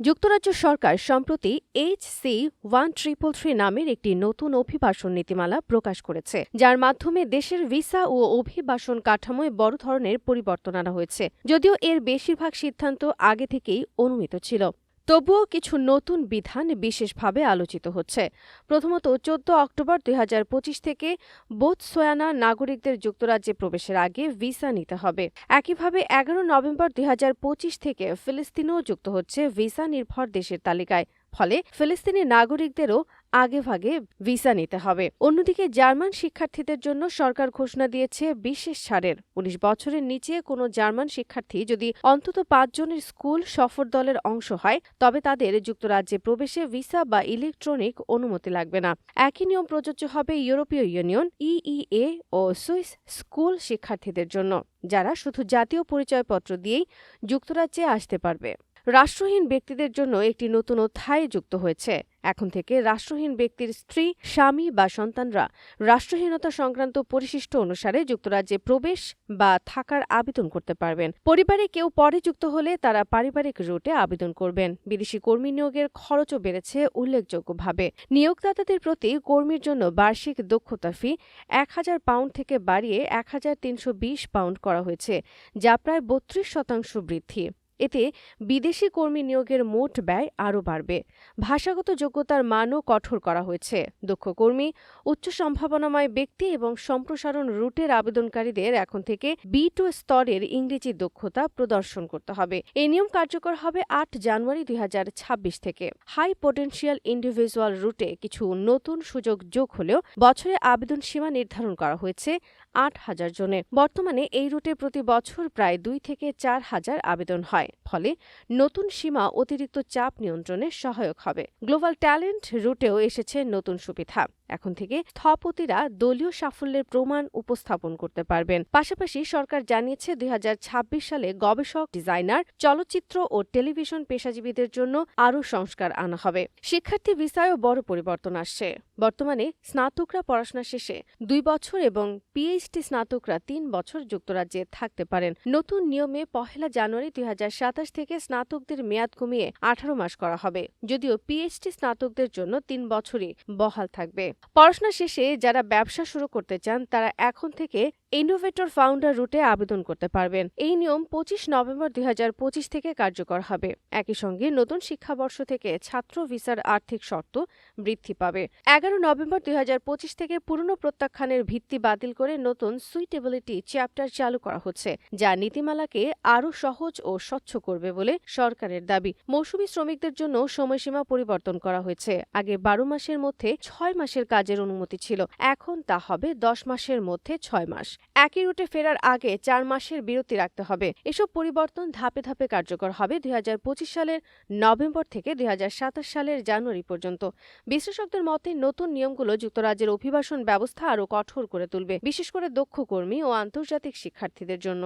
যুক্তরাজ্য সরকার সম্প্রতি H C one triple three নামের একটি নতুন অভিবাসন নীতিমালা প্রকাশ করেছে, যার মাধ্যমে দেশের ভিসা ও অভিবাসন কাঠামোয় বড় ধরনের পরিবর্তন আনা হয়েছে, যদিও এর বেশিরভাগ সিদ্ধান্ত আগে থেকেই অনুমিত ছিল। তবুও কিছু নতুন বিধান বিশেষভাবে আলোচিত হচ্ছে। প্রথমত, চোদ্দ অক্টোবর দুই হাজার পঁচিশ থেকে বোতসোয়ানা নাগরিকদের যুক্তরাজ্যে প্রবেশের আগে ভিসা নিতে হবে। একইভাবে, এগারো নভেম্বর দুই হাজার পঁচিশ থেকে ফিলিস্তিনও যুক্ত হচ্ছে ভিসা নির্ভর দেশের তালিকায়। ফলে ফিলিস্তিনি নাগরিকদেরও আগেভাগে ভিসা নিতে হবে। অন্যদিকে জার্মান শিক্ষার্থীদের জন্য সরকার ঘোষণা দিয়েছে বিশেষ ছাড়ের উনিশ বছরের নিচে কোনো জার্মান শিক্ষার্থী যদি অন্তত পাঁচজনের স্কুল সফর দলের অংশ হয়, তবে তাদের যুক্তরাজ্যে প্রবেশে ভিসা বা ইলেকট্রনিক অনুমতি লাগবে না। একই নিয়ম প্রযোজ্য হবে ইউরোপীয় ইউনিয়ন, ইইএ ও সুইস স্কুল শিক্ষার্থীদের জন্য, যারা শুধু জাতীয় পরিচয়পত্র দিয়েই যুক্তরাজ্যে আসতে পারবে। রাষ্ট্রহীন ব্যক্তিদের জন্য একটি নতুন অধ্যায় যুক্ত হয়েছে। এখন থেকে রাষ্ট্রহীন ব্যক্তির স্ত্রী, স্বামী বা সন্তানরা রাষ্ট্রহীনতা সংক্রান্ত পরিশিষ্ট অনুসারে যুক্তরাজ্যে প্রবেশ বা থাকার আবেদন করতে পারবেন। পরিবারে কেউ পরে যুক্ত হলে তারা পারিবারিক রুটে আবেদন করবেন। বিদেশি কর্মী নিয়োগের খরচও বেড়েছে উল্লেখযোগ্যভাবে। নিয়োগদাতাদের প্রতি কর্মীর জন্য বার্ষিক দক্ষতা ফি এক হাজার পাউন্ড থেকে বাড়িয়ে এক হাজার তিনশো বিশ পাউন্ড করা হয়েছে, যা প্রায় বত্রিশ শতাংশ বৃদ্ধি। এতে বিদেশি কর্মী নিয়োগের মোট ব্যয় আরও বাড়বে। ভাষাগত যোগ্যতার মানও কঠোর করা হয়েছে। দক্ষ কর্মী, উচ্চ সম্ভাবনাময় ব্যক্তি এবং সম্প্রসারণ রুটের আবেদনকারীদের এখন থেকে বি টু স্তরের ইংরেজি দক্ষতা প্রদর্শন করতে হবে। এই নিয়ম কার্যকর হবে আট জানুয়ারি দুই হাজার ছাব্বিশ থেকে। হাই পোটেনশিয়াল ইন্ডিভিজুয়াল রুটে কিছু নতুন সুযোগ যোগ হলেও বছরে আবেদন সীমা নির্ধারণ করা হয়েছে আট হাজার জনের। বর্তমানে এই রুটে প্রতি বছর প্রায় দুই থেকে চার হাজার আবেদন হয়। ফলে নতুন সীমা অতিরিক্ত চাপ নিয়ন্ত্রণে সহায়ক হবে। গ্লোবাল ট্যালেন্ট রুটেও এসেছে নতুন সুবিধা। এখন থেকে স্থপতিরা দলীয় সাফল্যের প্রমাণ উপস্থাপন করতে পারবেন। পাশাপাশি সরকার জানিয়েছে দুই হাজার ছাব্বিশ সালে গবেষক, ডিজাইনার, চলচ্চিত্র ও টেলিভিশন পেশাজীবীদের জন্য আরও সংস্কার আনা হবে। শিক্ষার্থী ভিসায়ও বড় পরিবর্তন আসছে। বর্তমানে স্নাতকরা পড়াশোনা শেষে দুই বছর এবং পিএইচডি স্নাতকরা তিন বছর যুক্তরাজ্যে থাকতে পারেন। নতুন নিয়মে পহেলা জানুয়ারি দুই হাজার সাতাশ থেকে স্নাতকদের মেয়াদ কমিয়ে আঠারো মাস করা হবে। যদিও পিএইচডি স্নাতকদের জন্য তিন বছরই বহাল থাকবে। পড়াশোনা শেষে যারা ব্যবসা শুরু করতে চান তারা এখন থেকে ইনোভেটর ফাউন্ডার রুটে আবেদন করতে পারবেন। এই নিয়ম পঁচিশ নভেম্বর দুই হাজার পঁচিশ থেকে কার্যকর হবে। একই সঙ্গে নতুন শিক্ষাবর্ষ থেকে ছাত্র ভিসার আর্থিক শর্ত বৃদ্ধি পাবে। এগারো নভেম্বর দুই হাজার পঁচিশ থেকে পুরনো প্রত্যাখ্যানের ভিত্তি বাতিল করে নতুন সুইটেবিলিটি চ্যাপ্টার চালু করা হচ্ছে, যা নীতিমালাকে আরও সহজ ও স্বচ্ছ করবে বলে সরকারের দাবি। মৌসুমী শ্রমিকদের জন্য সময়সীমা পরিবর্তন করা হয়েছে। আগে বারো মাসের মধ্যে ছয় মাসের কাজের অনুমতি ছিল, এখন তা হবে দশ মাসের মধ্যে ছয় মাস। একই রুটে ফেরার আগে চার মাসের বিরতি রাখতে হবে। এসব পরিবর্তন ধাপে ধাপে কার্যকর হবে দুই হাজার পঁচিশ সালের নভেম্বর থেকে দুই হাজার সাতাশ সালের জানুয়ারি পর্যন্ত। বিশ্লেষকদের মতে, নতুন নিয়মগুলো যুক্তরাজ্যের অভিবাসন ব্যবস্থা আরও কঠোর করে তুলবে, বিশেষ করে দক্ষ কর্মী ও আন্তর্জাতিক শিক্ষার্থীদের জন্য।